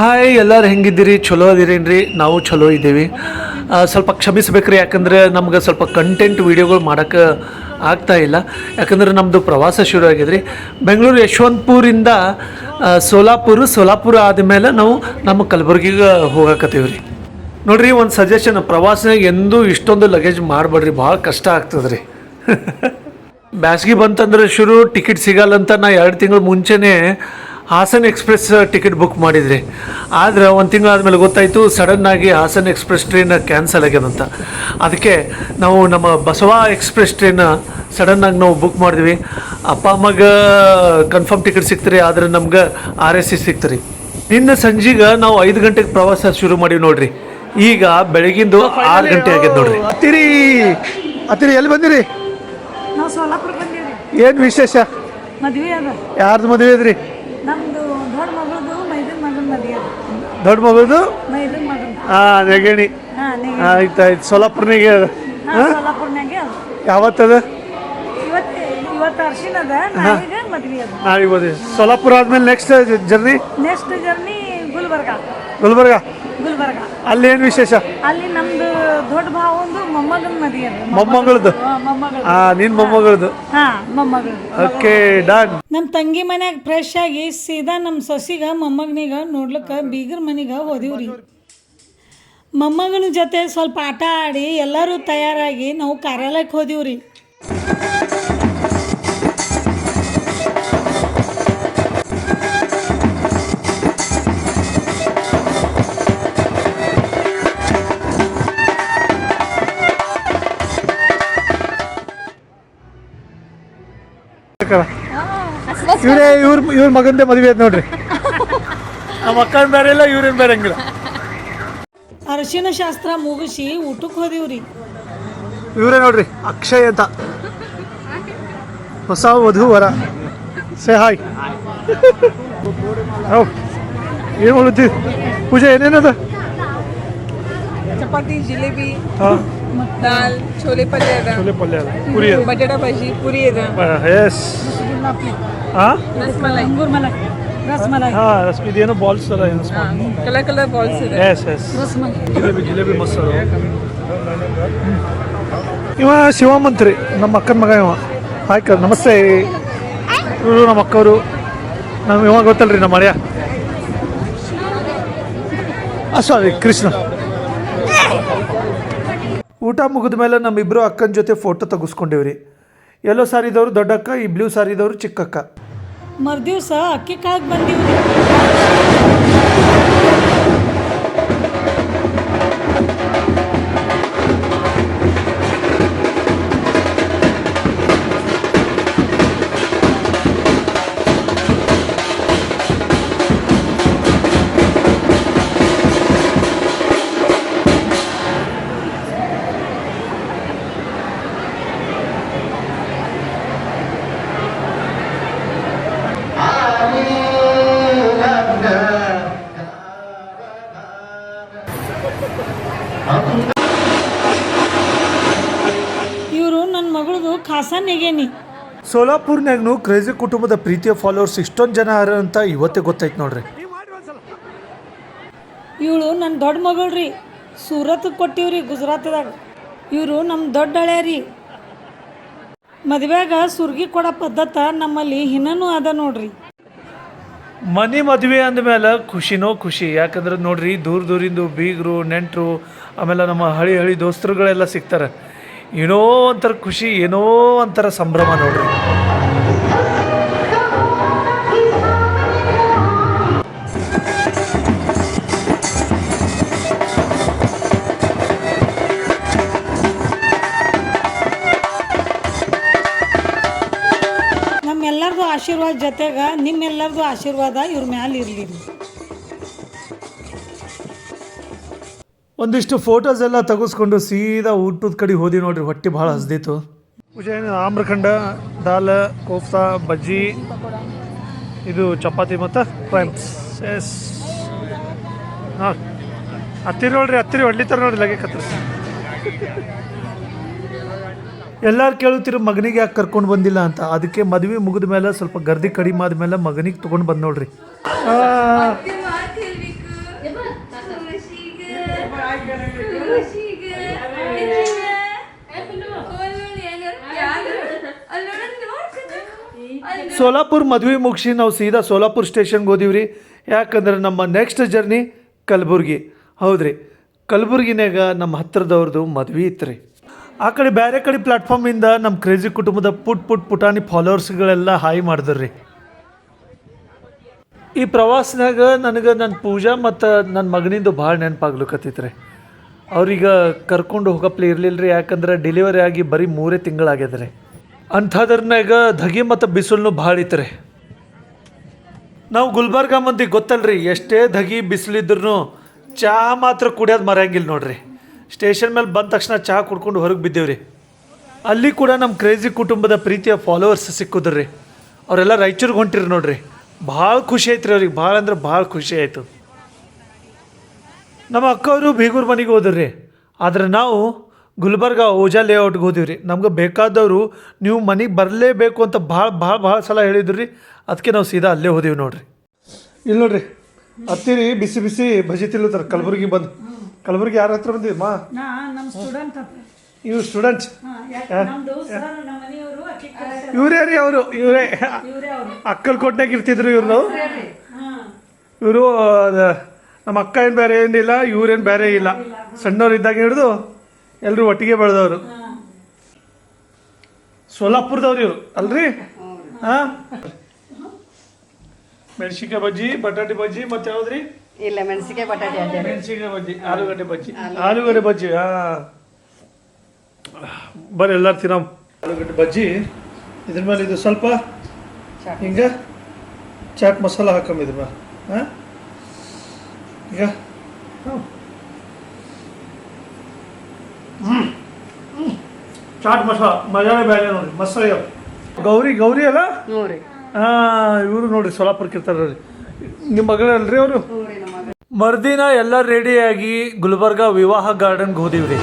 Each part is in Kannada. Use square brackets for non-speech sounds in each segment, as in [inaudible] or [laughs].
ಹಾಯ್, ಎಲ್ಲರೂ ಹೆಂಗಿದ್ದೀರಿ? ಚಲೋ ಅದಿರೇನ್ರಿ? ನಾವು ಚಲೋ ಇದ್ದೀವಿ. ಸ್ವಲ್ಪ ಕ್ಷಮಿಸ್ಬೇಕ್ರಿ, ಯಾಕಂದ್ರೆ ನಮ್ಗೆ ಸ್ವಲ್ಪ ಕಂಟೆಂಟ್ ವೀಡಿಯೋಗಳು ಮಾಡೋಕ್ಕೆ ಆಗ್ತಾ ಇಲ್ಲ. ಯಾಕಂದ್ರೆ ನಮ್ಮದು ಪ್ರವಾಸ ಶುರು ಆಗಿದ್ರಿ. ಬೆಂಗಳೂರು ಯಶವಂತಪುರಿಂದ ಸೋಲಾಪುರ ಸೋಲಾಪುರ ಆದಮೇಲೆ ನಾವು ನಮ್ಮ ಕಲಬುರ್ಗಿಗೆ ಹೋಗಾಕತ್ತೀವಿ ರೀ ನೋಡಿರಿ, ಒಂದು ಸಜೆಷನ್ ಪ್ರವಾಸನಾಗ ಎಂದೂ ಇಷ್ಟೊಂದು ಲಗೇಜ್ ಮಾಡಬೇಡ್ರಿ, ಭಾಳ ಕಷ್ಟ ಆಗ್ತದೆ ರೀ [laughs] ಬ್ಯಾಸ್ಗೆ ಬಂತಂದ್ರೆ ಶುರು ಟಿಕೆಟ್ ಸಿಗಲ್ಲ ಅಂತ ನಾ ಎರಡು ತಿಂಗಳು ಮುಂಚೆನೇ ಹಾಸನ್ ಎಕ್ಸ್ಪ್ರೆಸ್ ಟಿಕೆಟ್ ಬುಕ್ ಮಾಡಿದ್ರಿ. ಆದ್ರೆ ಒಂದು ತಿಂಗಳು ಆದಮೇಲೆ ಗೊತ್ತಾಯಿತು ಸಡನ್ನಾಗಿ ಹಾಸನ್ ಎಕ್ಸ್ಪ್ರೆಸ್ ಟ್ರೈನ್ ಕ್ಯಾನ್ಸಲ್ ಆಗ್ಯದಂತ ಅದಕ್ಕೆ ನಾವು ನಮ್ಮ ಬಸವ ಎಕ್ಸ್ಪ್ರೆಸ್ ಟ್ರೈನ್ ಸಡನ್ನಾಗಿ ನಾವು ಬುಕ್ ಮಾಡಿದ್ವಿ. ಅಪ್ಪ ಅಮ್ಮಗೆ ಕನ್ಫರ್ಮ್ ಟಿಕೆಟ್ ಸಿಗ್ತಾರೆ ಆದ್ರೆ ನಮ್ಗೆ ಆರ್ ಎಸ್ ಸಿ ಸಿಗ್ತಾರೆ. ನಿನ್ನೆ ಸಂಜೆಗೆ ನಾವು ಐದು ಗಂಟೆಗೆ ಪ್ರವಾಸ ಶುರು ಮಾಡೀವಿ ನೋಡ್ರಿ. ಈಗ ಬೆಳಗಿಂದು ಆರು ಗಂಟೆ ಆಗ್ಯದ ನೋಡ್ರಿ. ಹತ್ತಿರಿ. ಹತ್ತಿರಿ ಎಲ್ಲಿ ಬಂದಿರಿ? ಏನು ವಿಶೇಷ? ಯಾರ್ದು ಮದುವೆ ಇದ್ರಿ ದೊಡ್ಡ ಮಗಳದು ಮಗನ ಮದ್ವೆ ದೊಡ್ಡ ಮಗನ. ಹಾಂ ನೆಗಣಿ. ಆಯ್ತು ಆಯ್ತು. ಸೋಲಾಪುರ್ನಿಗೆ ಸೋಲಾಪುರ್ನಾಗೆ ಯಾವತ್ತದ? ಇವತ್ತು ಇವತ್ತು ಅರ್ಶಿನ ಅದ ನಾಳೆಗೆ ಮದ್ವೆ ಅದ. ನಾಳೆಗೆ ಬಂದಿವಿ ಸೋಲಾಪುರ ಆದ್ಮೇಲೆ next journey? Next journey Gulbarga. Gulbarga. Gulbarga. ಅಲ್ಲಿ ಏನು ವಿಶೇಷ? ಅಲ್ಲಿ ನಮ್ದು ದೊಡ್ಡ ಭಾವಂದು ಮೊಮ್ಮಗನ ಮದಿ ಅದ. ಮೊಮ್ಮಗಳದು ಮೊಮ್ಮಗಳು ಹಾಂ ನಿನ್ನ ಮೊಮ್ಮಗಳದು ಹಾ. ಮೊಮ್ಮಗಳು ಓಕೆ ಡನ್. ನಮ್ಮ ತಂಗಿ ಮನ್ಯಾಗ ಫ್ರೆಶ್ ಆಗಿ ಸೀದಾ ನಮ್ಮ ಸೊಸಿಗ ಮೊಮ್ಮಗನಿಗ ನೋಡ್ಲಿಕ್ಕೆ ಬೀಗರ್ ಮನೆಗೆ ಹೋದಿವ್ರಿ. ಮೊಮ್ಮಗನ ಜೊತೆ ಸ್ವಲ್ಪ ಆಟ ಆಡಿ ಎಲ್ಲರೂ ತಯಾರಾಗಿ ನಾವು ಕಾರ್ಯಾಲಯಕ್ಕೆ ಹೋದಿವ್ರಿ. ಇವರೇ ಇವ್ರ ಇವ್ರ ಮಗಂದೇ ಮದುವೆ ಐತೆ ನೋಡ್ರಿ ನಮ್ಮ ಅಕ್ಕನ ಬೇರೆ ಇಲ್ಲ ಇವ್ರೇನು ಬೇರೆ ಹಂಗಿಲ್ಲ ಅರಿಶಿನ ಶಾಸ್ತ್ರ ಮುಗಿಸಿ ಊಟಕ್ಕೆ ಹೋದಿವ್ರಿ ಇವರೇ ನೋಡ್ರಿ ಅಕ್ಷಯ್ ಅಂತ ಹೊಸ ವಧು ವರ ಸೇ ಹಾಯ್ ಹೌ ಏನು ಮಾಡುತ್ತೀವಿ ಪೂಜೆ ಏನೇನದ ಚಪಾತಿ ಜಿಲೇಬಿ ಹಾಂ ದಾಲ್ ಚೋಲೆ ಪಲ್ಯ ಅದ. ಚೋಲೆ ಪಲ್ಯ ಅದ. ಪುರಿ ಅದ. ಬಟಾಟ ಭಾಜಿ ಪುರಿ ಅದ. ಎಸ್ ಹಾಂ ರಸ್ಮಲೈ ಅಂಗೂರ್ ರಸಮಲೈ ಹಾಂ ರಸ್ಮಿ ಇದೇನೋ ಬಾಲ್ಸ್ ಅದ ಏನು ಕಲರ್ ಕಲರ್ ಬಾಲ್ಸ್ ಇದೆ. ಎಸ್ ಎಸ್ ರಸಮಲೈ ಜಿಲೇಬಿ ಜಿಲೇಬಿ ಮಸ್ತ್ ಅದ ಇವ ಶಿವಮಂತ್ರಿ ನಮ್ಮ ಅಕ್ಕನ ಮಗ ಇವ. ಆಯ್ಕ ನಮಸ್ತೆ. ಇವರು ನಮ್ಮ ಅಕ್ಕವರು. ನಮ್ಮ ಇವಾಗ ಗೊತ್ತಲ್ರಿ ನಮ್ಮ ಮರ್ಯ ಸಾರಿ ಕೃಷ್ಣ. ಊಟ ಮುಗಿದ ಮೇಲೆ ನಮ್ಮಿಬ್ಬರು ಅಕ್ಕನ ಜೊತೆ ಫೋಟೋ ತೆಗೆಸ್ಕೊಂಡೇವ್ರಿ. ಎಲ್ಲೋ ಸಾರಿದವರು ದೊಡ್ಡಕ್ಕ, ಈ ಬ್ಲೂ ಸಾರಿದವರು ಚಿಕ್ಕಕ್ಕ. ದಿವಸ ಅಕ್ಕಿ ಕಾಳಕ್ಕೆ ಬಂದಿವ್ರಿ? ಖಾಸಾ ನೆಗೇನಿ ಸೋಲಾಪುರ್ನಾಗ್ನು ಕ್ರೇಜಿ ಕುಟುಂಬದ ಪ್ರೀತಿಯ ಫಾಲೋವರ್ಸ್ ಇಷ್ಟೊಂದು ಜನ ಅರ ಅಂತ ಇವತ್ತೇ ಗೊತ್ತಾಯ್ತು ನೋಡ್ರಿ. ಇವಳು ನನ್ನ ದೊಡ್ಡ ಮಗಳು ರೀ ಸೂರತ್ ಕೊಟ್ಟಿವ್ರಿ ಗುಜರಾತ್ದಾಗ. ಇವರು ನಮ್ಮ ದೊಡ್ಡ ಹಳೆ ರೀ ಮದುವೆಗ ಸುರ್ಗಿ ಕೊಡೋ ಪದ್ಧತ ನಮ್ಮಲ್ಲಿ ಹಿನ್ನೂ ಅದ ನೋಡ್ರಿ. ಮನೆ ಮದುವೆ ಅಂದಮೇಲೆ ಖುಷಿನೋ ಖುಷಿ. ಯಾಕಂದ್ರೆ ನೋಡ್ರಿ ದೂರ ದೂರಿಂದು ಬೀಗರು ನೆಂಟರು ಆಮೇಲೆ ನಮ್ಮ ಹಳಿ ಹಳಿ ದೋಸ್ತರುಗಳೆಲ್ಲ ಸಿಗ್ತಾರೆ. ಏನೋ ಒಂಥರ ಖುಷಿ ಏನೋ ಒಂಥರ ಸಂಭ್ರಮ ನೋಡ್ರಿ. ಆಶೀರ್ವಾದ ಜೊತೆಗೆ ನಿಮ್ಮೆಲ್ಲರದು ಆಶೀರ್ವಾದ ಇವ್ರ ಮ್ಯಾಲೆ ಇರ್ಲಿ. ಒಂದಿಷ್ಟು ಫೋಟೋಸ್ ಎಲ್ಲ ತೆಗೆಸ್ಕೊಂಡು ಸೀದಾ ಊಟದ ಕಡೆ ಹೋದಿ ನೋಡ್ರಿ ಹೊಟ್ಟೆ ಭಾಳ ಹಸ್ದಿತ್ತು. ಆಮ್ರಖಂಡ ದಾಲ್ ಕೋಫ್ತಾ ಬಜ್ಜಿ ಇದು ಚಪಾತಿ ಮತ್ತು ಕ್ರೈಮ್ಸ್ ಎಸ್ ಹಾಂ ಹತ್ತಿರ ನೋಡ್ರಿ ಹತ್ತಿರ ಹೊಡ್ಲಿತ್ತಾರ ನೋಡ್ರಿ ಲಗೆ ಕತ್ತರಿಸಿ ಎಲ್ಲರೂ ಕೇಳುತ್ತಿರೋ ಮಗನಿಗೆ ಯಾಕೆ ಕರ್ಕೊಂಡು ಬಂದಿಲ್ಲ ಅಂತ ಅದಕ್ಕೆ ಮದುವೆ ಮುಗಿದ ಮೇಲೆ ಸ್ವಲ್ಪ ಗರ್ದಿ ಕಡಿಮೆ ಆದ್ಮೇಲೆ ಮಗನಿಗೆ ತೊಗೊಂಡು ಬಂದ್ ನೋಡ್ರಿ. ಸೋಲಾಪುರ ಮದುವೆ ಮುಗಿಸಿ ನಾವು ಸೀದಾ ಸೋಲಾಪುರ ಸ್ಟೇಷನ್ಗೆ ಹೋದಿವ್ರಿ. ಯಾಕಂದ್ರೆ ನಮ್ಮ ನೆಕ್ಸ್ಟ್ ಜರ್ನಿ ಕಲಬುರ್ಗಿ. ಹೌದ್ರಿ. ಕಲಬುರ್ಗಿನಾಗ ನಮ್ಮ ಹತ್ತಿರದವ್ರದ್ದು ಮದುವೆ ಇತ್ತು ರೀ ಆ ಕಡೆ ಬೇರೆ ಕಡೆ ಪ್ಲಾಟ್ಫಾರ್ಮಿಂದ ನಮ್ಮ ಕ್ರೇಜಿ ಕುಟುಂಬದ ಪುಟ್ ಪುಟ್ ಪುಟಾಣಿ ಫಾಲೋವರ್ಸ್ಗಳೆಲ್ಲ ಹಾಯ್ ರೀ ಈ ಪ್ರವಾಸನಾಗ ನನಗೆ ನನ್ನ ಪೂಜಾ ಮತ್ತು ನನ್ನ ಮಗನಿಂದು ಭಾಳ ನೆನಪಾಗ್ಲು ರೀ ಅವ್ರೀಗ ಕರ್ಕೊಂಡು ಹೋಗಪ್ಲೆ ಇರಲಿಲ್ಲ ರೀ ಯಾಕಂದ್ರೆ ಡೆಲಿವರಿ ಆಗಿ ಬರೀ ಮೂರೇ ತಿಂಗಳಾಗ್ಯದ ರೀ ಅಂಥದ್ರನ್ಯಾಗ ಧಗಿ ಮತ್ತು ಬಿಸಿಲನ್ನು ಭಾಳ ಇತ್ತು ರೀ ನಾವು ಗುಲ್ಬರ್ಗ ಮಂದಿ ಗೊತ್ತಲ್ರಿ, ಎಷ್ಟೇ ಧಗಿ ಬಿಸಿಲಿದ್ರೂ ಚಹಾ ಮಾತ್ರ ಕುಡಿಯೋದು ಮರೆಯಂಗಿಲ್ಲ ನೋಡ್ರಿ. ಸ್ಟೇಷನ್ ಮೇಲೆ ಬಂದ ತಕ್ಷಣ ಚಹಾ ಕುಡ್ಕೊಂಡು ಹೊರಗೆ ಬಿದ್ದೇವ್ರಿ. ಅಲ್ಲಿ ಕೂಡ ನಮ್ಮ ಕ್ರೇಜಿ ಕುಟುಂಬದ ಪ್ರೀತಿಯ ಫಾಲೋವರ್ಸ್ ಸಿಕ್ಕಿದ್ರಿ. ಅವರೆಲ್ಲ ರಾಯಚೂರಿಗೆ ಹೊಂಟಿರಿ ನೋಡ್ರಿ. ಭಾಳ ಖುಷಿ ಐತ್ರಿ ಅವ್ರಿಗೆ, ಭಾಳ ಅಂದ್ರೆ ಭಾಳ ಖುಷಿ ಆಯಿತು. ನಮ್ಮ ಅಕ್ಕವರು ಬೀಗೂರು ಮನೆಗೆ ಹೋದ್ರಿ. ಆದ್ರೆ ನಾವು ಗುಲ್ಬರ್ಗ ಓಜಾ ಲೇಔಟ್ಗೆ ಹೋದಿವ್ರಿ. ನಮ್ಗೆ ಬೇಕಾದವರು ನೀವು ಮನೆಗೆ ಬರಲೇಬೇಕು ಅಂತ ಭಾಳ ಭಾಳ ಭಾಳ ಸಲ ಹೇಳಿದ್ರು. ರೀ ಅದಕ್ಕೆ ನಾವು ಸೀದಾ ಅಲ್ಲೇ ಹೋದಿವಿ ನೋಡ್ರಿ. ಇಲ್ಲಿ ನೋಡ್ರಿ ಹತ್ತಿರಿ ಬಿಸಿ ಬಿಸಿ ಭಜಿ ತಿಲ್ಲುತ್ತಾರೆ ಕಲಬುರ್ಗಿ ಬಂದು. ಕಲಬುರ್ಗಿ ಯಾರ ಹತ್ರ ಬಂದಿವಿ ಮಾ? ಇವ್ರು ಸ್ಟೂಡೆಂಟ್ ಇವರೇ ರೀ ಅವರು ಇವರೇ. ಇವರೇ ಅಕ್ಕಲ್ ಕೊಟ್ನಾಗ ಇರ್ತಿದ್ರು ಇವ್ರು ನಾವು. ಇವರು ನಮ್ಮ ಅಕ್ಕ ಏನು ಬೇರೆ ಏನಿಲ್ಲ ಇವ್ರೇನು ಬೇರೆ ಇಲ್ಲ. ಸಣ್ಣವ್ರು ಇದ್ದಾಗ ಹಿಡಿದು ಎಲ್ಲರೂ ಒಟ್ಟಿಗೆ ಬೆಳೆದವರು. ಸೋಲಾಪುರದವ್ರು ಇವರು ಅಲ್ರಿ? ಹಾಂ? ಮೆಣಸಿನ್ಕಾಯಿ ಬಜ್ಜಿ ಬಟಾಟೆ ಬಜ್ಜಿ ಮತ್ತೆ ಯಾವ್ದ್ರಿ? ಇಲ್ಲ ಮೆಣಸಿಕಾಯಿ ಬಟಾಟೆ ಮೆಣಸಿನ್ಕಾಯಿ ಬಜ್ಜಿ ಆಲೂಗಡ್ಡೆ ಬಜ್ಜಿ. ಆಲೂಗಡ್ಡೆ. ಬಜ್ಜಿ ಹಾ. ಬರ್ರಿ ಎಲ್ಲಾರು ತಿನ್ನಮ್ ಆಲೂಗಡ್ಡೆ ಬಜ್ಜಿ. ಇದ್ರ ಮೇಲೆ ಇದು ಸ್ವಲ್ಪ ಹಿಂಗ ಚಾಟ್ ಮಸಾಲ ಹಾಕಮ್ ಇದ್ರ ಮೇಲೆ ಹಾಂ? ಈಗ ಹ್ಮ್. ಚಾಟ್ ಮಸಾಲ ಮಜಾನೇ ಬೇರೆ ನೋಡಿ ಆಗ್ಯಾವ ಗೌರಿ ಗೌರಿ ಅಲ್ಲ? ಹಾ ಇವರು ನೋಡಿ ಸೋಲಾಪುರಕ್ಕೆ ಇರ್ತಾರೆ ರೀ ನಿಮ್ಮ ಮಗಳಲ್ರಿ ಅವರು? ಮರ್ದಿನ ಎಲ್ಲ ರೆಡಿಯಾಗಿ ಗುಲ್ಬರ್ಗ ವಿವಾಹ ಗಾರ್ಡನ್ಗೆ ಹೋದಿವ್ರಿ.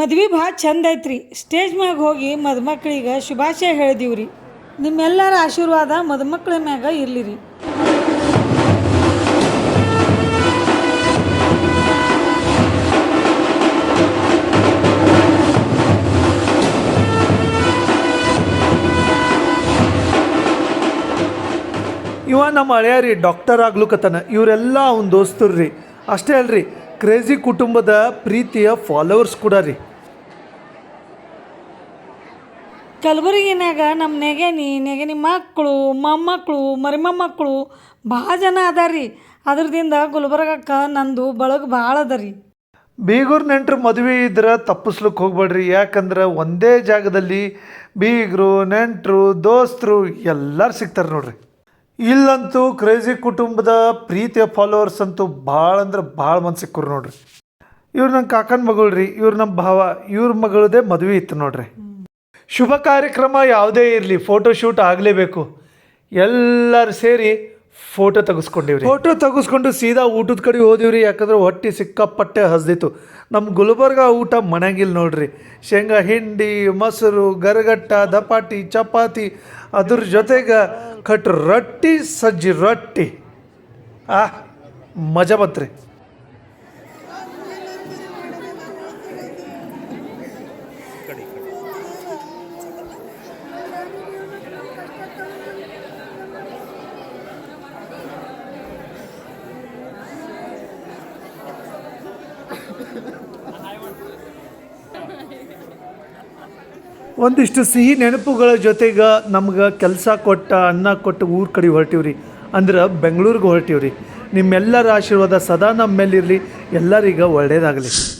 ಮದ್ವೆ ಭಾಳ ಚಂದ ಐತ್ರಿ. ಸ್ಟೇಜ್ ಮ್ಯಾಗ ಹೋಗಿ ಮದುಮಕ್ಳಿಗೆ ಶುಭಾಶಯ ಹೇಳಿದೀವ್ರಿ. ನಿಮ್ಮೆಲ್ಲರ ಆಶೀರ್ವಾದ ಮದುಮಕ್ಳ ಮ್ಯಾಗ ಇರಲಿರಿ. ಇವ ನಮ್ಮ ಹಳೆಯ ರೀ ಡಾಕ್ಟರ್ ಆಗ್ಲುಕತನ ಇವರೆಲ್ಲ ಅವ್ನ ದೋಸ್ತರು ರೀ ಅಷ್ಟೇ ಅಲ್ರಿ ಕ್ರೇಜಿ ಕುಟುಂಬದ ಪ್ರೀತಿಯ ಫಾಲೋವರ್ಸ್ ಕೂಡ ರೀ ಕಲಬುರಗಿನಾಗ ನಮ್ಮ ನೆಗೆನಿ ನೆಗೆನಿ ಮಕ್ಕಳು ಮೊಮ್ಮಕ್ಕಳು ಮರಿಮೊಮ್ಮಕ್ಕಳು ಭಾಳ ಜನ ಅದಾರಿ ಅದ್ರದಿಂದ ಗುಲ್ಬರ್ಗಕ್ಕೆ ನಂದು ಬಳಗ ಭಾಳ ಅದ ರೀ ಬೀಗೂರ್ ನೆಂಟರು ಮದುವೆ ಇದ್ರೆ ತಪ್ಪಿಸ್ಲಿಕ್ಕೆ ಹೋಗ್ಬೇಡ್ರಿ. ಯಾಕಂದ್ರೆ ಒಂದೇ ಜಾಗದಲ್ಲಿ ಬೀಗರು, ನೆಂಟರು, ದೋಸ್ತರು ಎಲ್ಲರೂ ಸಿಗ್ತಾರೆ ನೋಡ್ರಿ. ಇಲ್ಲಂತೂ ಕ್ರೇಜಿ ಕುಟುಂಬದ ಪ್ರೀತಿಯ ಫಾಲೋವರ್ಸ್ ಅಂತೂ ಭಾಳ ಅಂದ್ರೆ ಭಾಳ ಮಂದಿ ಸಿಕ್ಕರು ನೋಡ್ರಿ. ಇವ್ರು ನನ್ನ ಕಾಕನ ಮಗಳು ರೀ ಇವ್ರು ನಮ್ಮ ಭಾವ, ಇವ್ರ ಮಗಳದೇ ಮದುವೆ ಇತ್ತು ನೋಡ್ರಿ. ಶುಭ ಕಾರ್ಯಕ್ರಮ ಯಾವುದೇ ಇರಲಿ ಫೋಟೋ ಶೂಟ್ ಆಗಲೇಬೇಕು. ಎಲ್ಲರೂ ಸೇರಿ ಫೋಟೋ ತೆಗೆಸ್ಕೊಂಡಿವ್ರಿ. ಫೋಟೋ ತೆಗೆಸ್ಕೊಂಡು ಸೀದಾ ಊಟದ ಕಡೆ ಹೋದಿವ್ರಿ, ಯಾಕಂದ್ರೆ ಹೊಟ್ಟೆ ಸಿಕ್ಕಾಪಟ್ಟೆ ಹಸ್ದಿತ್ತು. ನಮ್ಮ ಗುಲ್ಬರ್ಗ ಊಟ ಮನೆಗಿಲ್ಲ ನೋಡ್ರಿ. ಶೇಂಗಾ ಹಿಂಡಿ, ಮೊಸರು, ಗರಗಟ್ಟ, ದಪಾಟಿ, ಚಪಾತಿ, ಅದ್ರ ಜೊತೆಗೆ ಕಟ್ ರೊಟ್ಟಿ, ಸಜ್ಜಿ ರೊಟ್ಟಿ. ಆ ಮಜಾ ಬಂತ್ರಿ. [laughs] ಒಂದಿಷ್ಟು ಸಿಹಿ ನೆನಪುಗಳ ಜೊತೆಗೆ ನಮ್ಗೆ ಕೆಲಸ ಕೊಟ್ಟ ಅನ್ನ ಕೊಟ್ಟು ಊರ ಕಡೆ ಹೊರಟಿವ್ರಿ. ಅಂದ್ರೆ ಬೆಂಗಳೂರಿಗೆ ಹೊರಟಿವ್ರಿ. ನಿಮ್ಮೆಲ್ಲರ ಆಶೀರ್ವಾದ ಸದಾ ನಮ್ಮ ಮೇಲಿರಲಿ ಎಲ್ಲರಿಗ ಒಳ್ಳೆಯದಾಗಲಿ